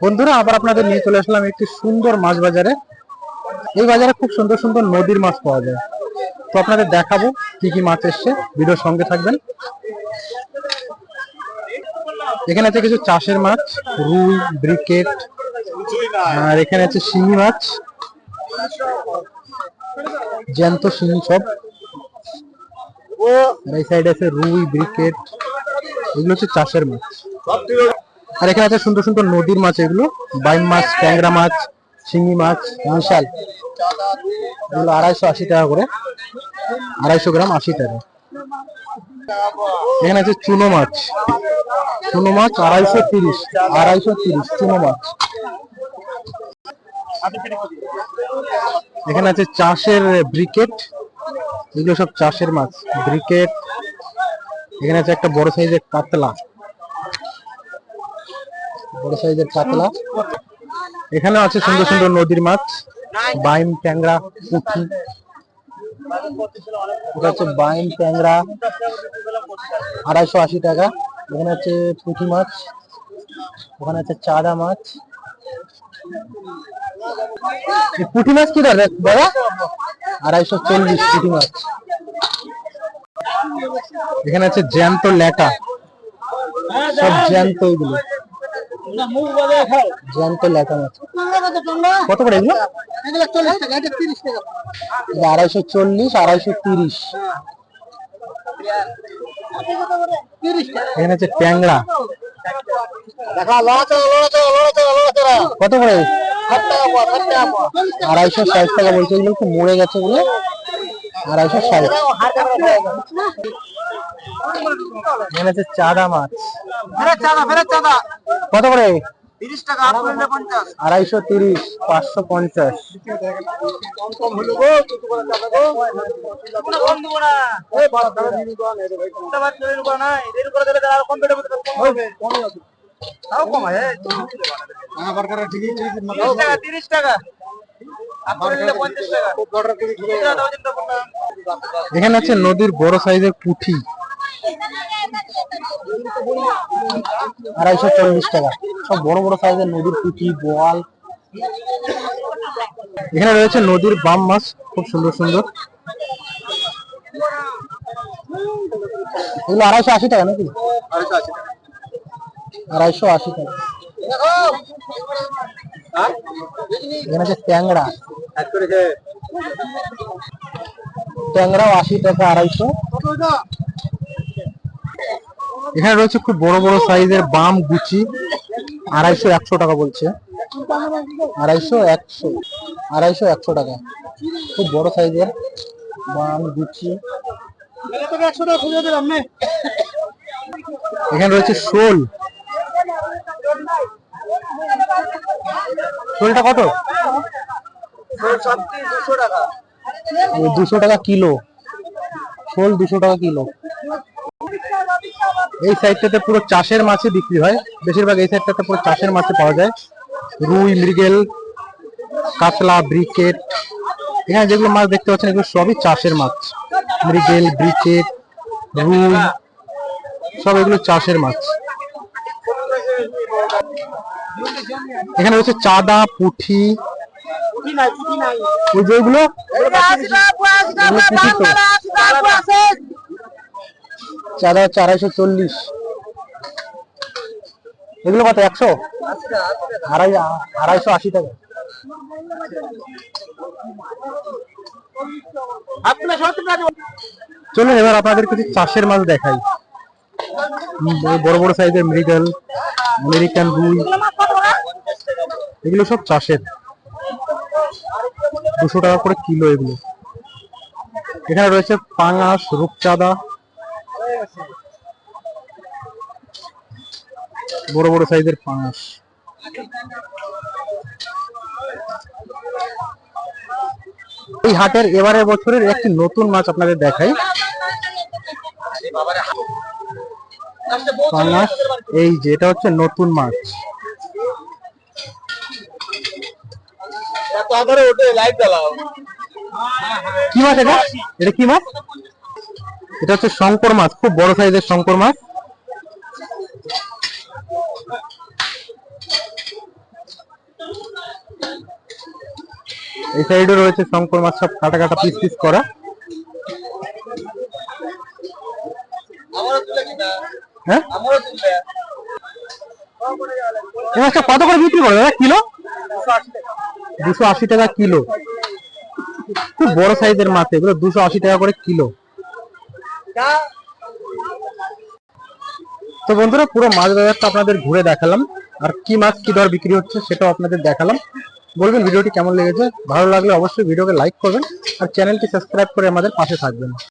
বন্ধুরা, আবার আপনাদের নিয়ে চলে আসলাম একটি সুন্দর মাছ বাজারে। এই বাজারে খুব সুন্দর সুন্দর নদীর মাছ পাওয়া যায়। তো আপনাদের দেখাবো কি কি মাছ এসছে। ভিডিওর সঙ্গে থাকবেন। এখানে আছে কিছু চাষের মাছ, রুই, ব্রিকেট, আর এখানে আছে শিঙি মাছ, জ্যান্ত শিঙি সব। এই সাইডে আছে রুই, ব্রিকেট, এগুলো হচ্ছে চাষের মাছ। আর এখানে আছে সুন্দর সুন্দর নদীর মাছ, এগুলো বাইম মাছ, ট্যাংরা মাছ, শিঙি মাছ, মশাল। এগুলো আড়াইশো আশি টাকা করে। আড়াইশো গ্রাম আশি টাকা। এখানে আছে চুনো মাছ। চুনো মাছ আড়াইশো তিরিশ আড়াইশো তিরিশ চুনো মাছ। এখানে আছে চাষের ব্রিকেট। এগুলো সব চাষের মাছ। ব্রিকেট। এখানে আছে একটা বড় সাইজের কাতলা। বড় সাইজের কাতলা এখানে আছে সুন্দর সুন্দর নদীর মাছ বাইম ট্যাংরা, পুঁটি। হচ্ছে বাইম ট্যাংরা, আড়াইশো আশি টাকা। এখানে আছে পুঁটি মাছ, ওখানে আছে চাদা মাছ। পুঁটি মাছ কি দর বাবা আড়াইশো চল্লিশ পুঁটি মাছ। এখানে আছে জ্যান্ত লেটা সব জ্যান্ত এগুলো। জ্যান্ত লেটা মাছ কত করে এগুলো? আড়াইশো চল্লিশ আড়াইশো তিরিশ। এখানে ট্যাংরা। কত করে? আড়াইশো ষাট টাকা বলছে এগুলো একটু মরে গেছে বলে? আড়াইশো ষাট। এখানে আছে চাদা মাছ। কত করে? আড়াইশো তিরিশ পাঁচশো পঞ্চাশ। এখানে আছে নদীর বড় সাইজের পুঁটি আড়াইশো চল্লিশ টাকা। সব বড় বড় সাইজের নদীর পুঁটি বোয়াল। এখানে রয়েছে নদীর বাম মাছ খুব সুন্দর সুন্দর। এগুলো আড়াইশো আশি টাকা নাকি? আড়াইশো আশি টাকা। এখানে আছে ট্যাংরা। ট্যাংরাও আশি টাকা আড়াইশো। এখানে রয়েছে খুব বড় বড় সাইজের বাম গুচি। আড়াইশো একশো টাকা বলছে। আড়াইশো একশো আড়াইশো একশো টাকা। খুব বড় সাইজের বাম গুচি। এখানে রয়েছে শোল। শোলটা কত? দুশো টাকা। কিলো। শোল দুশো টাকা কিলো। এই সাইডটাতে পুরো চাষের মাছই বিক্রি হয়। বেশিরভাগ এই সাইডটাতে পুরো চাষের মাছই পাওয়া যায়। রুই, মৃগেল, কাতলা, ব্রিকেট। এখানে যেগুলো মাছ দেখতে পাচ্ছেন, এগুলো সবই চাষের মাছ। মৃগেল, ব্রিকেট, রুই, সব এগুলো চাষের মাছ। এখানে রয়েছে চাদা, পুঁঠি চাদা হচ্ছে আড়াইশো চল্লিশ। এগুলো কত, একশো? আড়াই, আড়াইশো আশি টাকা। চলুন, এবার আপনাদের কিছু চাষের মাছ দেখাই। বড় বড় সাইজের মৃগেল, আমেরিকান রুই, এগুলো সব চাষের। দুশো টাকা করে কিলো এগুলো। এখানে রয়েছে পাঙাশ, রূপচাঁদা। বড় বড় সাইজের পাঙাশ। এই হাটের এবারে বছরের একটি নতুন মাছ আপনাদের দেখাই। এই যে, এটা হচ্ছে নতুন মাছ। এত ওঠে লাইট জ্বালাও। কি মাছ এটা? এটা কি মাছ? এটা হচ্ছে শঙ্কর মাছ খুব বড় সাইজের শঙ্কর মাছ। এই সাইডে রয়েছে শঙ্কর মাছ সব কাটা কাটা পিস পিস করা। হ্যাঁ? এই মাছটা কত করে বিক্রি করে? দাদা কিলো? দুশো আশি টাকা কিলো। খুব বড় সাইজের মাছ, এগুলো দুশো আশি টাকা করে কিলো। তো বন্ধুরা, পুরো মাছ বাজারটা আপনাদের ঘুরে দেখালাম। আর কি মাছ, কি দর বিক্রি হচ্ছে সেটাও আপনাদের দেখালাম। বলবেন ভিডিওটি কেমন লেগেছে? ভালো লাগলে অবশ্যই ভিডিওকে লাইক করবেন। আর চ্যানেলটি সাবস্ক্রাইব করে আমাদের পাশে থাকবেন।